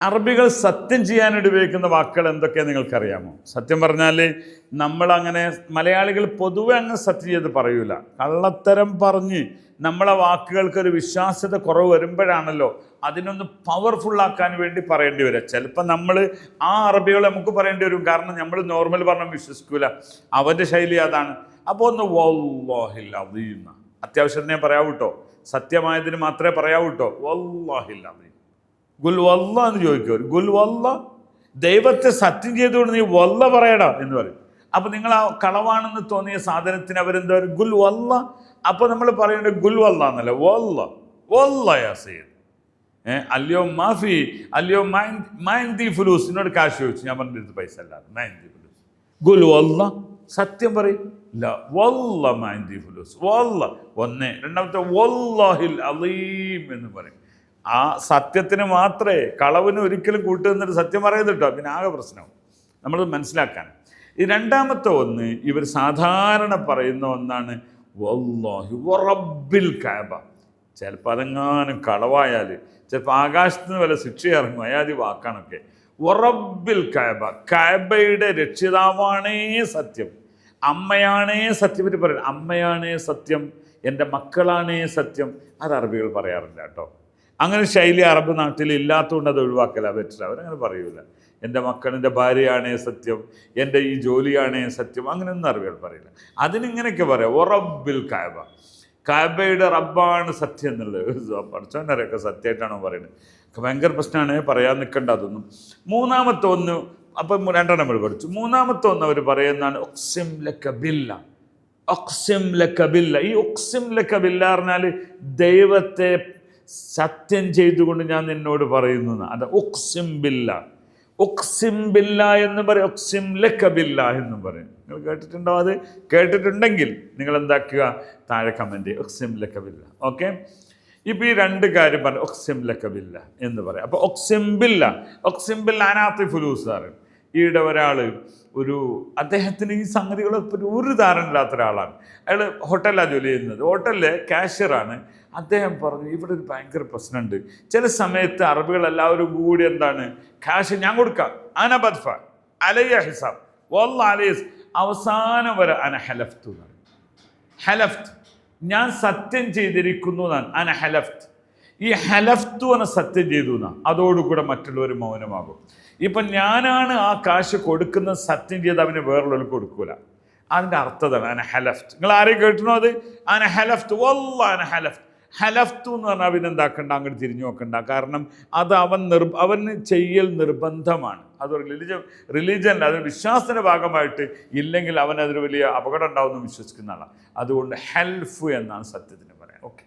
അറബികൾ സത്യം ചെയ്യാനായിട്ട് ഉപയോഗിക്കുന്ന വാക്കുകൾ എന്തൊക്കെയാണെന്ന് നിങ്ങൾക്കറിയാമോ? സത്യം പറഞ്ഞാൽ നമ്മളങ്ങനെ മലയാളികൾ പൊതുവെ അങ്ങ് സത്യം ചെയ്ത് പറയൂല. കള്ളത്തരം പറഞ്ഞ് നമ്മളെ വാക്കുകൾക്കൊരു വിശ്വാസ്യത കുറവ് വരുമ്പോഴാണല്ലോ അതിനൊന്ന് പവർഫുള്ളാക്കാൻ വേണ്ടി പറയേണ്ടി വരിക. ചിലപ്പോൾ നമ്മൾ ആ അറബികൾ നമുക്ക് പറയേണ്ടി വരും. കാരണം നമ്മൾ നോർമൽ പറഞ്ഞാൽ വിശ്വസിക്കൂല. അവന്റെ ശൈലി അതാണ്. അപ്പോൾ ഒന്ന് വല്ലാഹില്ല അത്യാവശ്യത്തിനെ പറയാവൂ കേട്ടോ സത്യമായതിന് മാത്രമേ പറയാവൂട്ടോ കേട്ടോ വല്ലാഹിൽ അദീം ഗുൽ വല്ല എന്ന് ചോദിക്കും ഗുൽവല്ല ഗുൽ വല്ല ദൈവത്തെ സത്യം ചെയ്തുകൊണ്ട് നീ വല്ല പറയടാ എന്ന് പറയും. അപ്പൊ നിങ്ങൾ ആ കളവാണെന്ന് തോന്നിയ സാധനത്തിന് അവരെന്താ പറയും? ഗുൽ വല്ല അപ്പൊ നമ്മൾ പറയേണ്ടത് ഗുൽ വല്ല എന്നല്ല വല്ല. വല്ല യാ സയ്യിദ്. ഏ അല്ലയോ മാഫി അല്ലയോ മൈൻതി ഫുലൂസ്. എന്നോട് കാശ് ചോദിച്ചു. ഞാൻ പറഞ്ഞിട്ട് പൈസ അല്ലാതെ. മൈൻതി ഫുലൂസ്. ഗുൽ വല്ല സത്യം പറയും. ഇല്ല വല്ല മൈൻതി ഫുലൂസ്. വല്ല. ഒന്ന്. രണ്ടാമത്തെ വല്ലാഹിൽ അലീം എന്ന് പറയും. ആ സത്യത്തിന് മാത്രമേ കളവിന് ഒരിക്കലും കൂട്ടുന്നൊരു സത്യം പറയുന്നത് കേട്ടോ പിന്നെ ആകെ പ്രശ്നമാണ് നമ്മൾ മനസ്സിലാക്കാൻ. ഈ രണ്ടാമത്തെ ഒന്ന് ഇവർ സാധാരണ പറയുന്ന ഒന്നാണ് വറബ്ബിൽ കാബ. ചിലപ്പോൾ അതെങ്ങാനും കളവായാൽ ചിലപ്പോൾ ആകാശത്ത് നിന്ന് വല്ല ശിക്ഷ ഇറങ്ങും. അയാതി വാക്കാണൊക്കെ. ഉറബിൽ കാബ. കാബയുടെ രക്ഷിതാവാണേ സത്യം. അമ്മയാണേ സത്യം. പറ്റി പറയുന്നത് അമ്മയാണേ സത്യം. എന്റെ മക്കളാണേ സത്യം. അത് അറബികൾ പറയാറില്ല കേട്ടോ അങ്ങനെ ശൈലി അറബ് നാട്ടിൽ ഇല്ലാത്തതുകൊണ്ട് അത് ഒഴിവാക്കല പറ്റില്ല. അവരങ്ങനെ പറയൂല. എന്റെ മക്കൾ എന്റെ ഭാര്യയാണേ സത്യം എന്റെ ഈ ജോലിയാണേ സത്യം അങ്ങനെയൊന്നും അറിവുകൾ പറയില്ല. അതിനിങ്ങനെയൊക്കെ പറയാം. ഒറബിൽ കായബ. കാബയുടെ റബ്ബാണ് സത്യം എന്നുള്ളത്. പഠിച്ചവനറിയൊക്കെ സത്യമായിട്ടാണോ പറയുന്നത്? ഭയങ്കര പ്രശ്നമാണ്. പറയാൻ നിൽക്കേണ്ട അതൊന്നും. മൂന്നാമത്തെ ഒന്ന് അപ്പം രണ്ടെണ്ണം നമ്മൾ പഠിച്ചു. മൂന്നാമത്തെ ഒന്ന് അവർ പറയുന്നതാണ് ഒക്സിം ലക്കബില്ല ഒക്സിം ലക്കബില്ല ഈ ഒക്സിം ലക്കബില്ല പറഞ്ഞാൽ ദൈവത്തെ സത്യം ചെയ്തുകൊണ്ട് ഞാൻ നിന്നോട് പറയുന്നത്. അത് ഒക്സിം ബില്ല. ഒക്സിം ബില്ല എന്ന് പറയും. ഒക്സിം ലക്കബില്ല എന്ന് പറയും. നിങ്ങൾ കേട്ടിട്ടുണ്ടോ അത്? കേട്ടിട്ടുണ്ടെങ്കിൽ നിങ്ങൾ എന്താക്കുക? താഴെ കമന്റ് ഒക്സിം ലക്കബില്ല ഓക്കെ ഇപ്പം ഈ രണ്ട് കാര്യം പറഞ്ഞു ഒക്സിം ലക്കബില്ല എന്ന് പറയാം. അപ്പോൾ ഒക്സിം ബില്ല. ഒക്സിം ബില്ല അനാത്തി ഫുലൂസാറ് ഈയിടെ ഒരാൾ ഒരു അദ്ദേഹത്തിന് ഈ സംഗതികളെ ഒരു ധാരണയില്ലാത്ത ഒരാളാണ്. അയാൾ ഹോട്ടലിലാണ് ജോലി ചെയ്യുന്നത്. ഹോട്ടലിലെ കാഷ്യറാണ് അദ്ദേഹം പറഞ്ഞു ഇവിടെ ഒരു ഭയങ്കര പ്രശ്നമുണ്ട്. ചില സമയത്ത് അറബികൾ എല്ലാവരും കൂടി എന്താണ് ക്യാഷ് ഞാൻ കൊടുക്കാം. അന ബദ്ഫ അലയ ഹിസാബ്. വല്ല അലയസ് അവസാനം വരെ അന ഹലഫ്തു ഹലഫ്ത് ഞാൻ സത്യം ചെയ്തിരിക്കുന്നു എന്നാണ്. അന ഹലഫ്ത്. ഈ ഹലഫ്തു എന്ന സത്യം ചെയ്തു എന്നാ. അതോടുകൂടെ മറ്റുള്ളവർ മൗനമാകും. ഇപ്പം ഞാനാണ് ആ കാശ് കൊടുക്കുന്ന സത്യം ചെയ്ത് അവന് വേറുള്ളവർക്ക് കൊടുക്കൂല. അതിന്റെ അർത്ഥതാണ് അന ഹലഫ്റ്റ് നിങ്ങൾ ആരെയും കേട്ടണോ അത്? അന ഹലഫ്റ്റ് വല്ല അന ഹലഫ്റ്റ് ഹലഫ്തു എന്ന് പറഞ്ഞാൽ അവനെന്താക്കണ്ട അങ്ങോട്ട് തിരിഞ്ഞു നോക്കണ്ട. കാരണം അത് അവൻ നിർ അവന് ചെയ്യൽ നിർബന്ധമാണ്. അത് റിലിജൻ റിലീജൻ അത് വിശ്വാസത്തിന്റെ ഭാഗമായിട്ട് ഇല്ലെങ്കിൽ അവൻ വലിയ അപകടം ഉണ്ടാവുമെന്ന് വിശ്വസിക്കുന്ന ആളാണ് അതുകൊണ്ട് ഹെൽഫ് എന്നാണ് സത്യത്തിന് പറയാം. ഓക്കെ.